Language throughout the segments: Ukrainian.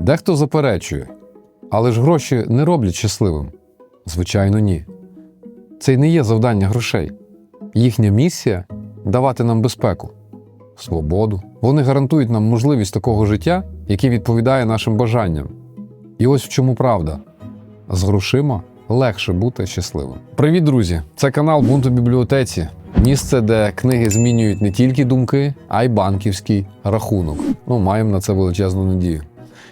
Дехто заперечує, але ж гроші не роблять щасливим. Звичайно, ні. Це й не є завдання грошей. Їхня місія давати нам безпеку, свободу. Вони гарантують нам можливість такого життя, яке відповідає нашим бажанням. І ось в чому правда: з грошима легше бути щасливим. Привіт, друзі! Це канал Бунт у бібліотеці. Місце, де книги змінюють не тільки думки, а й банківський рахунок. Ну, маємо на це величезну надію.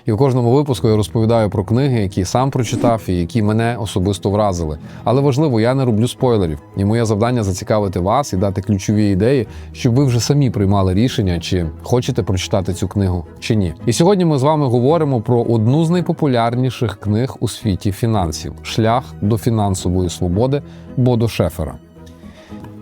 І в кожному випуску я розповідаю про книги, які сам прочитав і які мене особисто вразили. Але важливо, я не роблю спойлерів, і моє завдання зацікавити вас і дати ключові ідеї, щоб ви вже самі приймали рішення, чи хочете прочитати цю книгу чи ні. І сьогодні ми з вами говоримо про одну з найпопулярніших книг у світі фінансів Шлях до фінансової свободи Бодо Шефера.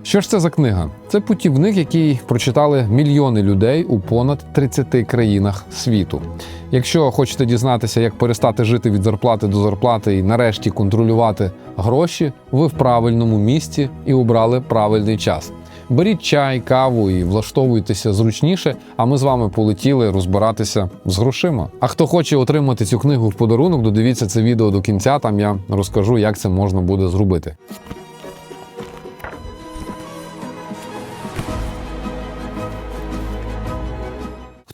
Що ж це за книга? Це путівник, який прочитали мільйони людей у понад 30 країнах світу. Якщо хочете дізнатися, як перестати жити від зарплати до зарплати і нарешті контролювати гроші, ви в правильному місці і обрали правильний час. Беріть чай, каву і влаштовуйтеся зручніше, а ми з вами полетіли розбиратися з грошима. А хто хоче отримати цю книгу в подарунок, додивіться це відео до кінця. Там я розкажу, як це можна буде зробити.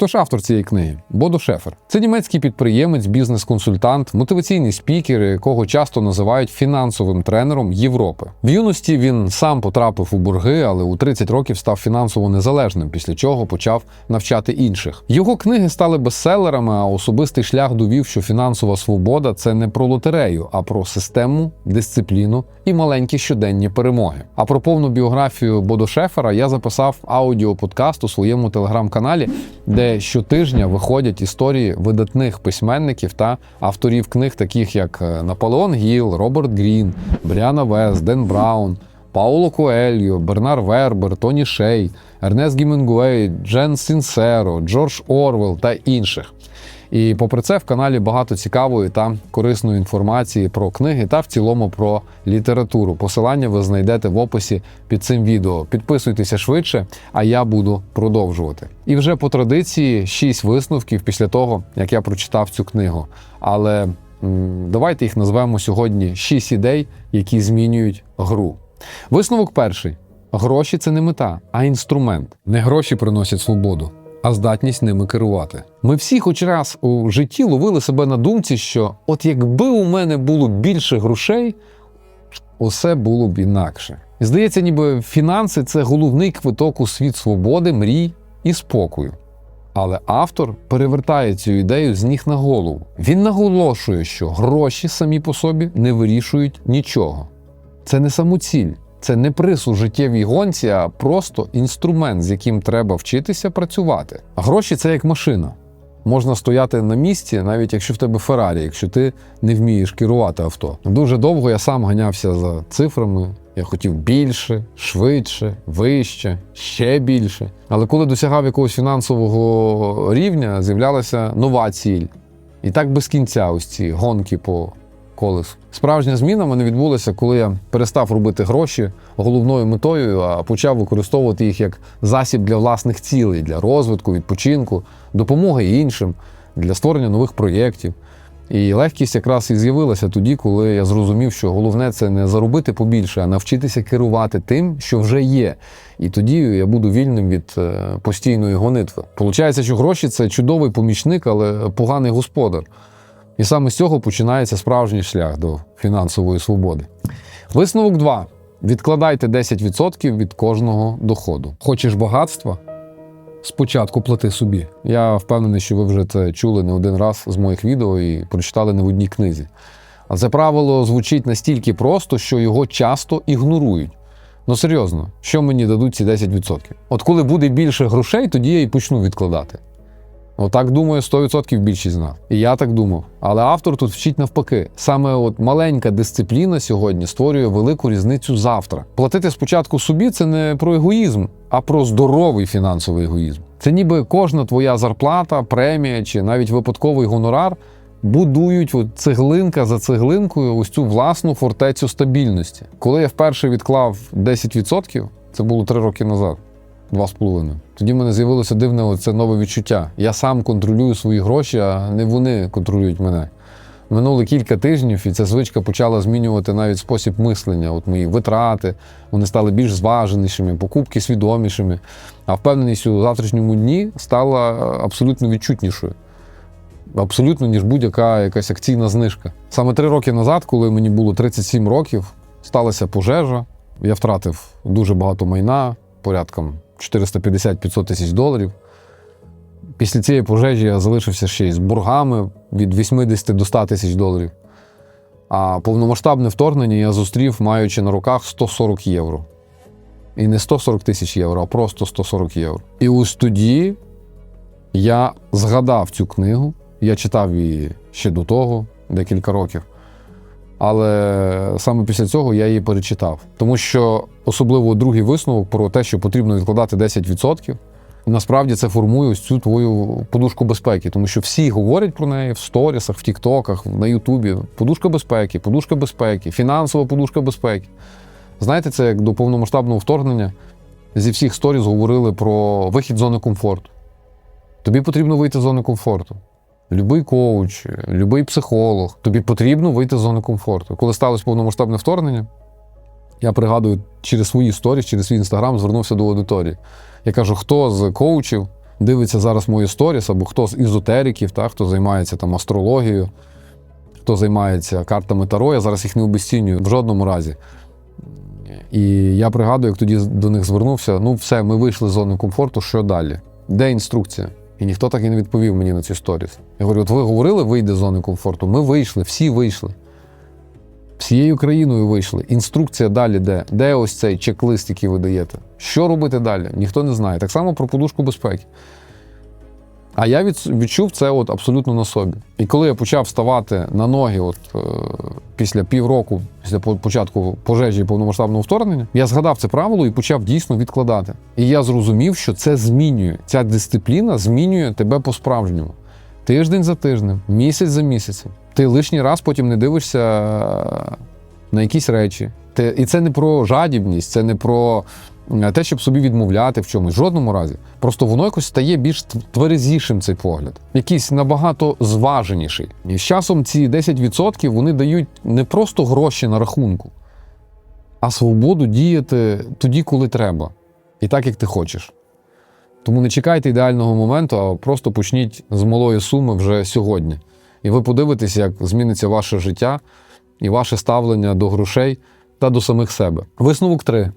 Хто ж автор цієї книги? Бодо Шефер. Це німецький підприємець, бізнес-консультант, мотиваційний спікер, якого часто називають фінансовим тренером Європи. В юності він сам потрапив у борги, але у 30 років став фінансово незалежним, після чого почав навчати інших. Його книги стали бестселерами, а особистий шлях довів, що фінансова свобода це не про лотерею, а про систему, дисципліну і маленькі щоденні перемоги. А про повну біографію Бодо Шефера я записав аудіоподкаст у своєму телеграм-каналі, де щотижня виходять історії видатних письменників та авторів книг, таких як е, Наполеон Гіл, Роберт Грін, Бріана Вес, Ден Браун. Пауло Коельо, Бернар Вербер, Тоні Шей, Ернест Гімінгуей, Джен Сінсеро, Джордж Орвел та інших. І попри це в каналі багато цікавої та корисної інформації про книги та в цілому про літературу. Посилання ви знайдете в описі під цим відео. Підписуйтеся швидше, а я буду продовжувати. І вже по традиції шість висновків після того, як я прочитав цю книгу. Але давайте їх назвемо сьогодні шість ідей, які змінюють гру. Висновок перший: гроші це не мета, а інструмент. Не гроші приносять свободу, а здатність ними керувати. Ми всі, хоч раз у житті, ловили себе на думці, що от якби у мене було більше грошей, усе було б інакше. І здається, ніби фінанси це головний квиток у світ свободи, мрій і спокою. Але автор перевертає цю ідею з ніг на голову. Він наголошує, що гроші самі по собі не вирішують нічого. Це не самоціль, це не приз у життєвій гонці, а просто інструмент, з яким треба вчитися працювати. А Гроші це як машина. Можна стояти на місці, навіть якщо в тебе Феррарі, якщо ти не вмієш керувати авто. Дуже довго я сам ганявся за цифрами. Я хотів більше, швидше, вище, ще більше. Але коли досягав якогось фінансового рівня, з'являлася нова ціль. І так без кінця ось ці гонки по колесу. Справжня зміна в мене відбулася, коли я перестав робити гроші головною метою, а почав використовувати їх як засіб для власних цілей, для розвитку, відпочинку, допомоги іншим, для створення нових проєктів. І легкість якраз і з'явилася тоді, коли я зрозумів, що головне це не заробити побільше, а навчитися керувати тим, що вже є. І тоді я буду вільним від е, постійної гонитви. Получається, що гроші це чудовий помічник, але поганий господар. І саме з цього починається справжній шлях до фінансової свободи. Висновок 2. Відкладайте 10% від кожного доходу. Хочеш багатства? Спочатку плати собі. Я впевнений, що ви вже це чули не один раз з моїх відео і прочитали не в одній книзі. А це правило звучить настільки просто, що його часто ігнорують. Ну серйозно, що мені дадуть ці 10%? От коли буде більше грошей, тоді я і почну відкладати. Отак думає 100% більшість з нас. І я так думав. Але автор тут вчить навпаки. Саме от маленька дисципліна сьогодні створює велику різницю завтра. Платити спочатку собі це не про егоїзм, а про здоровий фінансовий егоїзм. Це ніби кожна твоя зарплата, премія чи навіть випадковий гонорар будують от цеглинка за цеглинкою ось цю власну фортецю стабільності. Коли я вперше відклав 10%, це було 3 роки назад. Два з половиною. Тоді в мене з'явилося дивне це нове відчуття. Я сам контролюю свої гроші, а не вони контролюють мене. Минуло кілька тижнів, і ця звичка почала змінювати навіть спосіб мислення. От мої витрати, вони стали більш зваженішими, покупки свідомішими. А впевненість у завтрашньому дні стала абсолютно відчутнішою. Абсолютно, ніж будь-яка якась акційна знижка. Саме три роки назад, коли мені було 37 років, сталася пожежа. Я втратив дуже багато майна, порядком 450-500 тисяч доларів. Після цієї пожежі я залишився ще й з боргами від 80 до 100 тисяч доларів. А повномасштабне вторгнення я зустрів, маючи на руках 140 євро. І не 140 тисяч євро, а просто 140 євро. І ось тоді я згадав цю книгу. Я читав її ще до того, декілька років. Але саме після цього я її перечитав. Тому що особливо другий висновок про те, що потрібно відкладати 10%, насправді це формує ось цю твою подушку безпеки. Тому що всі говорять про неї в сторісах, в Тіктоках, на Ютубі. Подушка безпеки, подушка безпеки, фінансова подушка безпеки. Знаєте, це як до повномасштабного вторгнення зі всіх сторіс говорили про вихід з зони комфорту. Тобі потрібно вийти з зони комфорту. Любий коуч, любий психолог, тобі потрібно вийти з зони комфорту. Коли сталося повномасштабне вторгнення, я пригадую, через свої сторіс, через свій інстаграм звернувся до аудиторії. Я кажу, хто з коучів дивиться зараз мої сторіс, або хто з ізотериків, та, хто займається там астрологією, хто займається картами Таро, я зараз їх не обесцінюю в жодному разі. І я пригадую, як тоді до них звернувся: ну, все, ми вийшли з зони комфорту, що далі? Де інструкція? І ніхто так і не відповів мені на цю сторіс. Я говорю: от ви говорили, вийде з зони комфорту. Ми вийшли, всі вийшли. Всією країною вийшли. Інструкція далі де? Де ось цей чек-лист, який ви даєте? Що робити далі? Ніхто не знає. Так само про подушку безпеки. А я відчув це от абсолютно на собі. І коли я почав ставати на ноги, от е, після півроку, після початку пожежі і повномасштабного вторгнення, я згадав це правило і почав дійсно відкладати. І я зрозумів, що це змінює. Ця дисципліна змінює тебе по-справжньому. Тиждень за тижнем, місяць за місяцем. Ти лишній раз потім не дивишся е, на якісь речі. Ти, і це не про жадібність, це не про те, щоб собі відмовляти в чомусь. Жодному разі. Просто воно якось стає більш тв- тверезішим цей погляд, якийсь набагато зваженіший. І з часом ці 10% вони дають не просто гроші на рахунку, а свободу діяти тоді, коли треба, і так, як ти хочеш. Тому не чекайте ідеального моменту, а просто почніть з малої суми вже сьогодні. І ви подивитесь, як зміниться ваше життя і ваше ставлення до грошей та до самих себе. Висновок 3.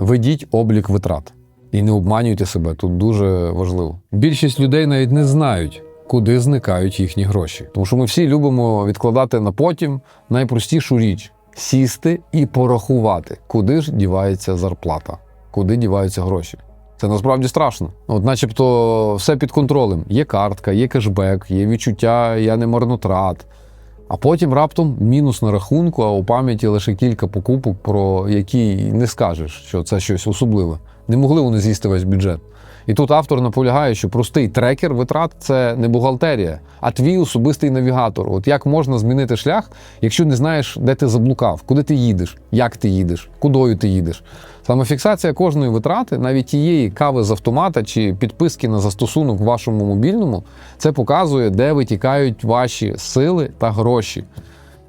Ведіть облік витрат. І не обманюйте себе, тут дуже важливо. Більшість людей навіть не знають, куди зникають їхні гроші. Тому що ми всі любимо відкладати на потім найпростішу річ сісти і порахувати, куди ж дівається зарплата, куди діваються гроші. Це насправді страшно. От, начебто, все під контролем. Є картка, є кешбек, є відчуття, я не марнотрат. А потім раптом мінус на рахунку, а у пам'яті лише кілька покупок, про які не скажеш, що це щось особливе. Не могли вони з'їсти весь бюджет. І тут автор наполягає, що простий трекер витрат це не бухгалтерія, а твій особистий навігатор. От як можна змінити шлях, якщо не знаєш, де ти заблукав, куди ти їдеш, як ти їдеш, кудою ти їдеш. Саме фіксація кожної витрати, навіть тієї кави з автомата чи підписки на застосунок в вашому мобільному, це показує, де витікають ваші сили та гроші.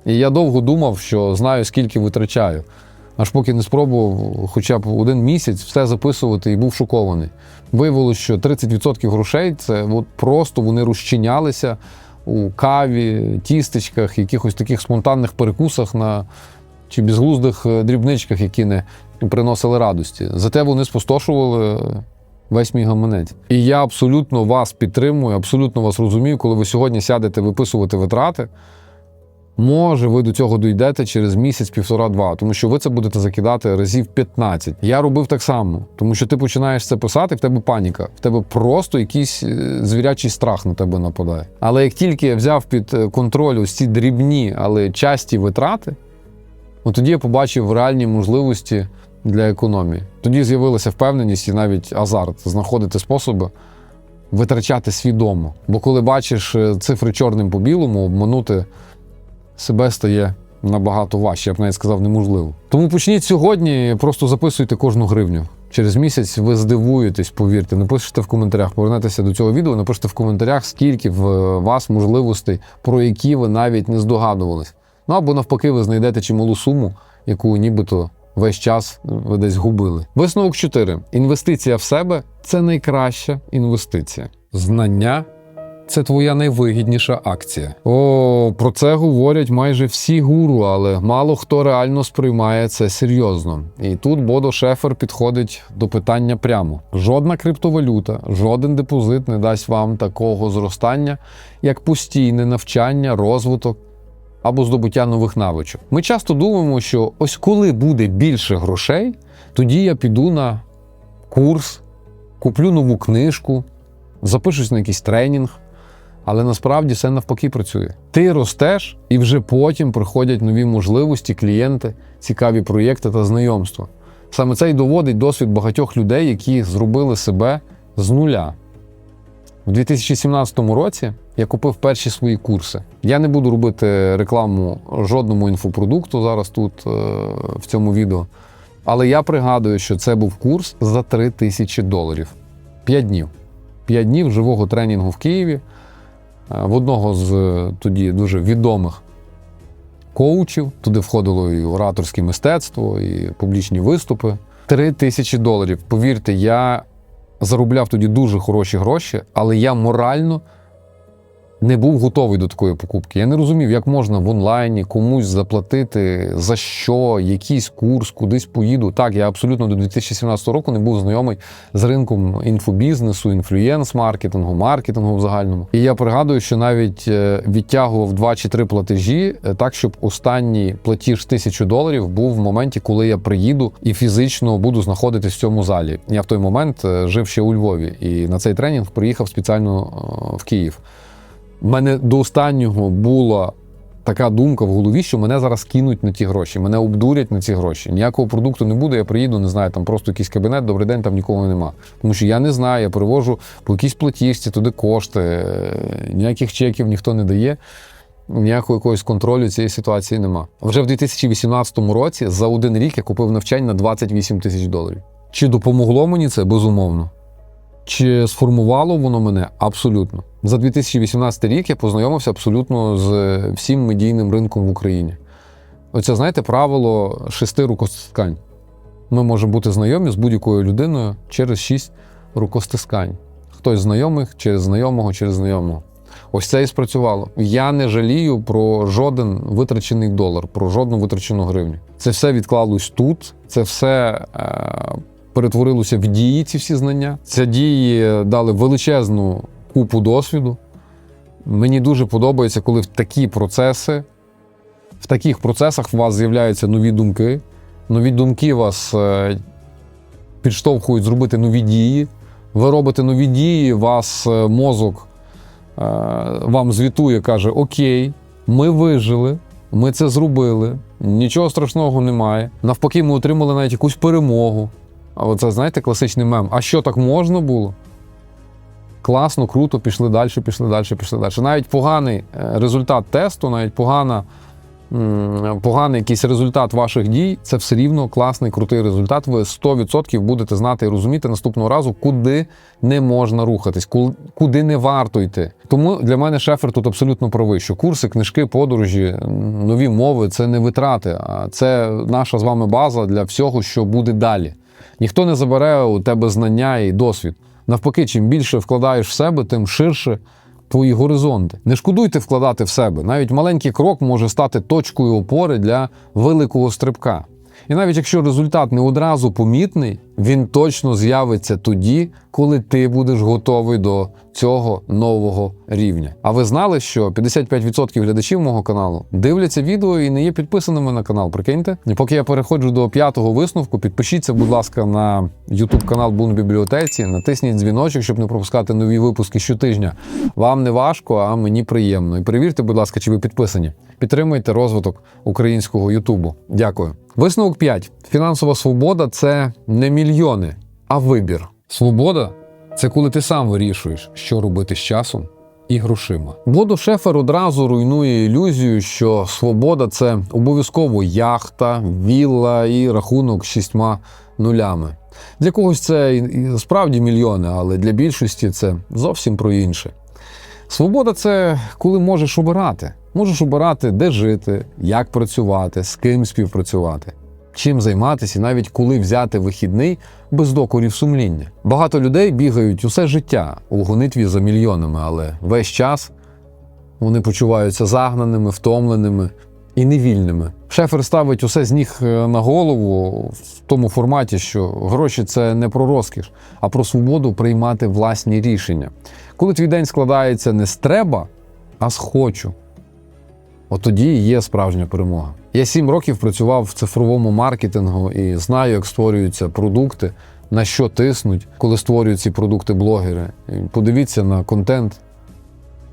І я довго думав, що знаю, скільки витрачаю. Аж поки не спробував хоча б один місяць все записувати і був шокований. Виявилося, що 30% грошей це от просто вони розчинялися у каві, тістечках, якихось таких спонтанних перекусах на чи безглуздих е, дрібничках, які не приносили радості. Зате вони спустошували весь мій гаманець. І я абсолютно вас підтримую, абсолютно вас розумію, коли ви сьогодні сядете виписувати витрати. Може, ви до цього дійдете через місяць, півтора-два, тому що ви це будете закидати разів 15. Я робив так само, тому що ти починаєш це писати, в тебе паніка, в тебе просто якийсь е, звірячий страх на тебе нападає. Але як тільки я взяв під е, контроль ось ці дрібні, але часті витрати, от тоді я побачив реальні можливості для економії. Тоді з'явилася впевненість і навіть азарт знаходити способи витрачати свідомо. Бо коли бачиш е, цифри чорним по білому, обманути себе стає набагато важче, я б навіть сказав, неможливо. Тому почніть сьогодні, просто записуйте кожну гривню. Через місяць ви здивуєтесь, повірте. Напишіть в коментарях, повернетеся до цього відео, напишіть в коментарях, скільки в вас можливостей, про які ви навіть не здогадувались. Ну або навпаки, ви знайдете чималу суму, яку нібито весь час ви десь губили. Висновок 4. Інвестиція в себе це найкраща інвестиція. Знання це твоя найвигідніша акція. О, про це говорять майже всі гуру, але мало хто реально сприймає це серйозно. І тут Бодо Шефер підходить до питання прямо: жодна криптовалюта, жоден депозит не дасть вам такого зростання, як постійне навчання, розвиток. Або здобуття нових навичок. Ми часто думаємо, що ось коли буде більше грошей, тоді я піду на курс, куплю нову книжку, запишусь на якийсь тренінг. Але насправді все навпаки працює. Ти ростеш, і вже потім приходять нові можливості, клієнти, цікаві проєкти та знайомства. Саме це й доводить досвід багатьох людей, які зробили себе з нуля. У 2017 році я купив перші свої курси. Я не буду робити рекламу жодному інфопродукту зараз тут е, в цьому відео. Але я пригадую, що це був курс за 3 тисячі доларів. 5 днів. 5 днів живого тренінгу в Києві в одного з е, тоді дуже відомих коучів. Туди входило і ораторське мистецтво, і публічні виступи. Три тисячі доларів. Повірте, я заробляв тоді дуже хороші гроші, але я морально не був готовий до такої покупки. Я не розумів, як можна в онлайні комусь заплатити за що, якийсь курс, кудись поїду. Так, я абсолютно до 2017 року не був знайомий з ринком інфобізнесу, інфлюєнс-маркетингу, маркетингу в загальному. І я пригадую, що навіть е, відтягував два чи три платежі, е, так щоб останній платіж тисячу доларів був в моменті, коли я приїду і фізично буду знаходитись в цьому залі. Я в той момент е, жив ще у Львові, і на цей тренінг приїхав спеціально в Київ. У мене до останнього була така думка в голові, що мене зараз кинуть на ті гроші, мене обдурять на ці гроші. Ніякого продукту не буде, я приїду, не знаю, там просто якийсь кабінет, добрий день, там нікого нема. Тому що я не знаю, я привожу по якійсь платіжці туди кошти, е, ніяких чеків ніхто не дає. Ніякого якогось контролю цієї ситуації нема. Вже в 2018 році за один рік я купив навчання на 28 тисяч доларів. Чи допомогло мені це? Безумовно. Чи сформувало воно мене? Абсолютно. За 2018 рік я познайомився абсолютно з всім медійним ринком в Україні. Оце, знаєте, правило шести рукостискань. Ми можемо бути знайомі з будь-якою людиною через шість рукостискань. Хтось знайомих через знайомого, через знайомого. Ось це і спрацювало. Я не жалію про жоден витрачений долар, про жодну витрачену гривню. Це все відклалось тут, це все е, перетворилося в дії, ці всі знання. Ці дії дали величезну купу досвіду. Мені дуже подобається, коли в такі процеси, в таких процесах у вас з'являються нові думки. Нові думки вас е, підштовхують зробити нові дії. Ви робите нові дії, вас е, мозок е, вам звітує, каже: Окей, ми вижили, ми це зробили, нічого страшного немає. Навпаки, ми отримали навіть якусь перемогу. А оце, знаєте, класичний мем. А що так можна було? Класно, круто, пішли далі, пішли далі, пішли далі. Навіть поганий е, результат тесту, навіть погана, поганий якийсь результат ваших дій це все рівно класний, крутий результат. Ви 100% будете знати і розуміти наступного разу, куди не можна рухатись, куди не варто йти. Тому для мене шефер тут абсолютно правий, що курси, книжки, подорожі, нові мови це не витрати, а це наша з вами база для всього, що буде далі. Ніхто не забере у тебе знання і досвід. Навпаки, чим більше вкладаєш в себе, тим ширше твої горизонти. Не шкодуйте вкладати в себе. Навіть маленький крок може стати точкою опори для великого стрибка. І навіть якщо результат не одразу помітний, він точно з'явиться тоді, коли ти будеш готовий до цього нового рівня. А ви знали, що 55% глядачів мого каналу дивляться відео і не є підписаними на канал. Прикиньте? І поки я переходжу до п'ятого висновку, підпишіться, будь ласка, на YouTube канал Бун бібліотеці, натисніть дзвіночок, щоб не пропускати нові випуски щотижня. Вам не важко, а мені приємно. І перевірте, будь ласка, чи ви підписані. Підтримуйте розвиток українського Ютубу. Дякую. Висновок 5. Фінансова свобода це не мільйони, а вибір. Свобода це коли ти сам вирішуєш, що робити з часом і грошима. Бодо Шефер одразу руйнує ілюзію, що свобода це обов'язково яхта, вілла і рахунок з шістьма нулями. Для когось це справді мільйони, але для більшості це зовсім про інше. Свобода це коли можеш обирати. Можеш обирати, де жити, як працювати, з ким співпрацювати, чим займатися, і навіть коли взяти вихідний без докорів сумління. Багато людей бігають усе життя у гонитві за мільйонами, але весь час вони почуваються загнаними, втомленими і невільними. Шефер ставить усе з ніг е, на голову в тому форматі, що гроші це не про розкіш, а про свободу приймати власні рішення. Коли твій день складається не з треба, а з хочу. От тоді є справжня перемога. Я сім років працював в цифровому маркетингу і знаю, як створюються продукти, на що тиснуть, коли створюють ці продукти блогери. Подивіться на контент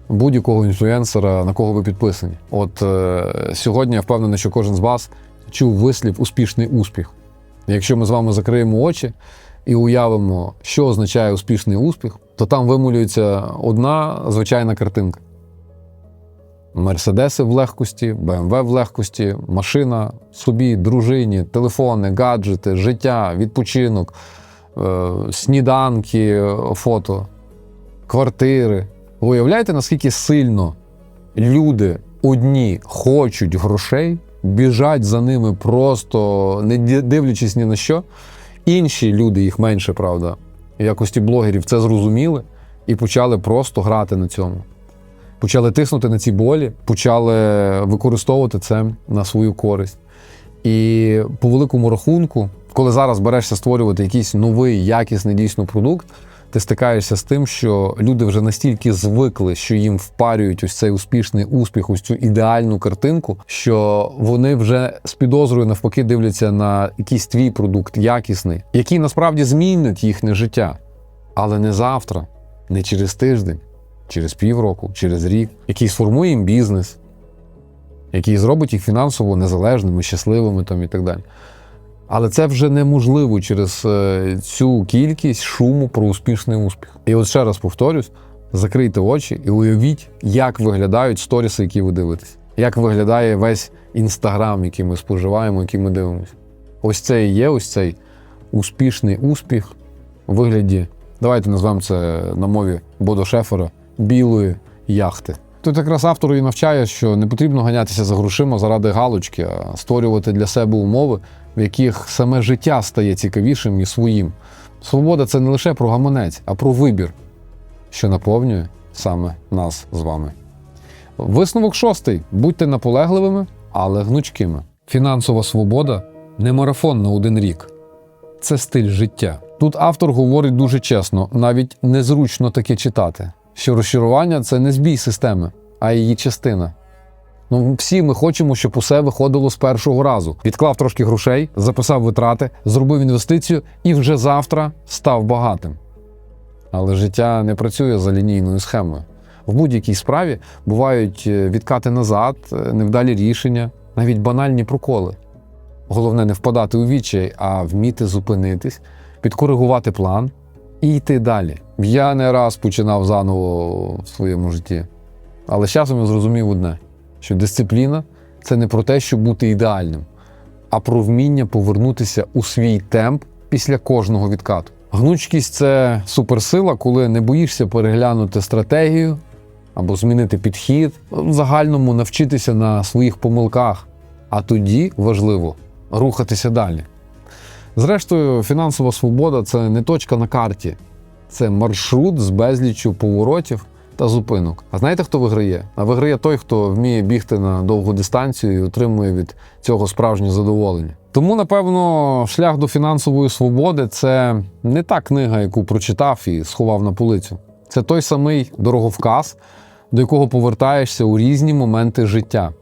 будь-якого інфлюенсера, на кого ви підписані. От е, сьогодні я впевнений, що кожен з вас чув вислів успішний успіх. Якщо ми з вами закриємо очі і уявимо, що означає успішний успіх, то там вимулюється одна звичайна картинка. Мерседеси в легкості, БМВ в легкості, машина собі, дружині, телефони, гаджети, життя, відпочинок, е, сніданки, фото, квартири. Ви уявляєте, наскільки сильно люди одні хочуть грошей, біжать за ними просто не дивлячись ні на що. Інші люди, їх менше, правда, в якості блогерів це зрозуміли і почали просто грати на цьому. Почали тиснути на ці болі, почали використовувати це на свою користь. І по великому рахунку, коли зараз берешся створювати якийсь новий, якісний дійсно продукт, ти стикаєшся з тим, що люди вже настільки звикли, що їм впарюють ось цей успішний успіх, ось цю ідеальну картинку, що вони вже з підозрою навпаки дивляться на якийсь твій продукт якісний, який насправді змінить їхнє життя, але не завтра, не через тиждень, через півроку, через рік, який сформує їм бізнес, який зробить їх фінансово незалежними, щасливими там і так далі. Але це вже неможливо через е, цю кількість шуму про успішний успіх. І от ще раз повторюсь: закрийте очі і уявіть, як виглядають сторіси, які ви дивитесь, як виглядає весь інстаграм, який ми споживаємо, який ми дивимося. Ось це і є ось цей успішний успіх у вигляді. Давайте назвемо це на мові Бодо Шефера білої яхти. Тут якраз автор і навчає, що не потрібно ганятися за грошима заради галочки, а створювати для себе умови, в яких саме життя стає цікавішим і своїм. Свобода це не лише про гаманець, а про вибір, що наповнює саме нас з вами. Висновок шостий: будьте наполегливими, але гнучкими. Фінансова свобода не марафон на один рік, це стиль життя. Тут автор говорить дуже чесно, навіть незручно таке читати, що розчарування це не збій системи, а її частина. Ну, всі ми хочемо, щоб усе виходило з першого разу. Відклав трошки грошей, записав витрати, зробив інвестицію і вже завтра став багатим. Але життя не працює за лінійною схемою. В будь-якій справі бувають е, відкати назад, е, невдалі рішення, навіть банальні проколи. Головне не впадати у відчай, а вміти зупинитись, підкоригувати план і йти далі. Я не раз починав заново в своєму житті, але з часом я зрозумів одне: що дисципліна це не про те, щоб бути ідеальним, а про вміння повернутися у свій темп після кожного відкату. Гнучкість це суперсила, коли не боїшся переглянути стратегію або змінити підхід, в загальному навчитися на своїх помилках, а тоді важливо рухатися далі. Зрештою, фінансова свобода це не точка на карті, це маршрут з безліччю поворотів та зупинок. А знаєте, хто виграє? А виграє той, хто вміє бігти на довгу дистанцію і отримує від цього справжнє задоволення. Тому, напевно, шлях до фінансової свободи це не та книга, яку прочитав і сховав на полицю. Це той самий дороговказ, до якого повертаєшся у різні моменти життя.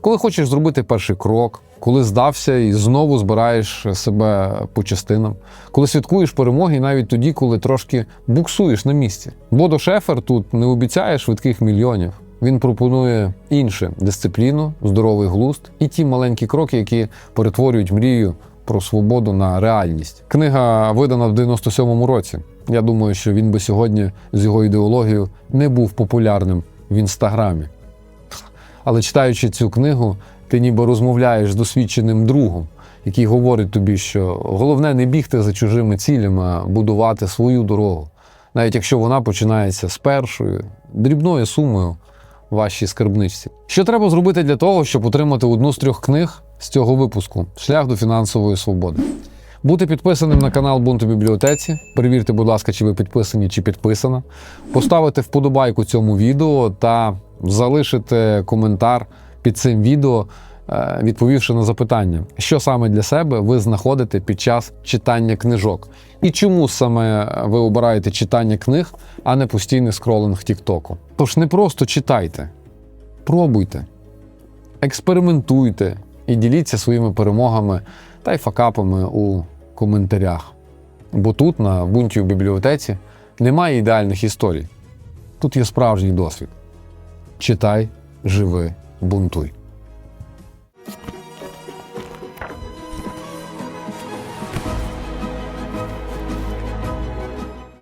Коли хочеш зробити перший крок, коли здався і знову збираєш себе по частинам, коли святкуєш перемоги, навіть тоді, коли трошки буксуєш на місці. Бодо Шефер тут не обіцяє швидких мільйонів. Він пропонує інше дисципліну, здоровий глузд і ті маленькі кроки, які перетворюють мрію про свободу на реальність. Книга видана в 97-му році. Я думаю, що він би сьогодні з його ідеологією не був популярним в інстаграмі. Але читаючи цю книгу, ти ніби розмовляєш з досвідченим другом, який говорить тобі, що головне не бігти за чужими цілями, а будувати свою дорогу, навіть якщо вона починається з першою дрібною сумою в вашій скарбничці. Що треба зробити для того, щоб отримати одну з трьох книг з цього випуску Шлях до фінансової свободи? Бути підписаним на канал Бунт у бібліотеці. Перевірте, будь ласка, чи ви підписані, чи підписана. Поставити вподобайку цьому відео та залишити коментар під цим відео, е, відповівши на запитання, що саме для себе ви знаходите під час читання книжок, і чому саме ви обираєте читання книг, а не постійний скролинг Тіктоку. Тож не просто читайте, пробуйте, експериментуйте і діліться своїми перемогами та й факапами у коментарях. Бо тут, на бунті у бібліотеці, немає ідеальних історій. Тут є справжній досвід. Читай, живи, бунтуй.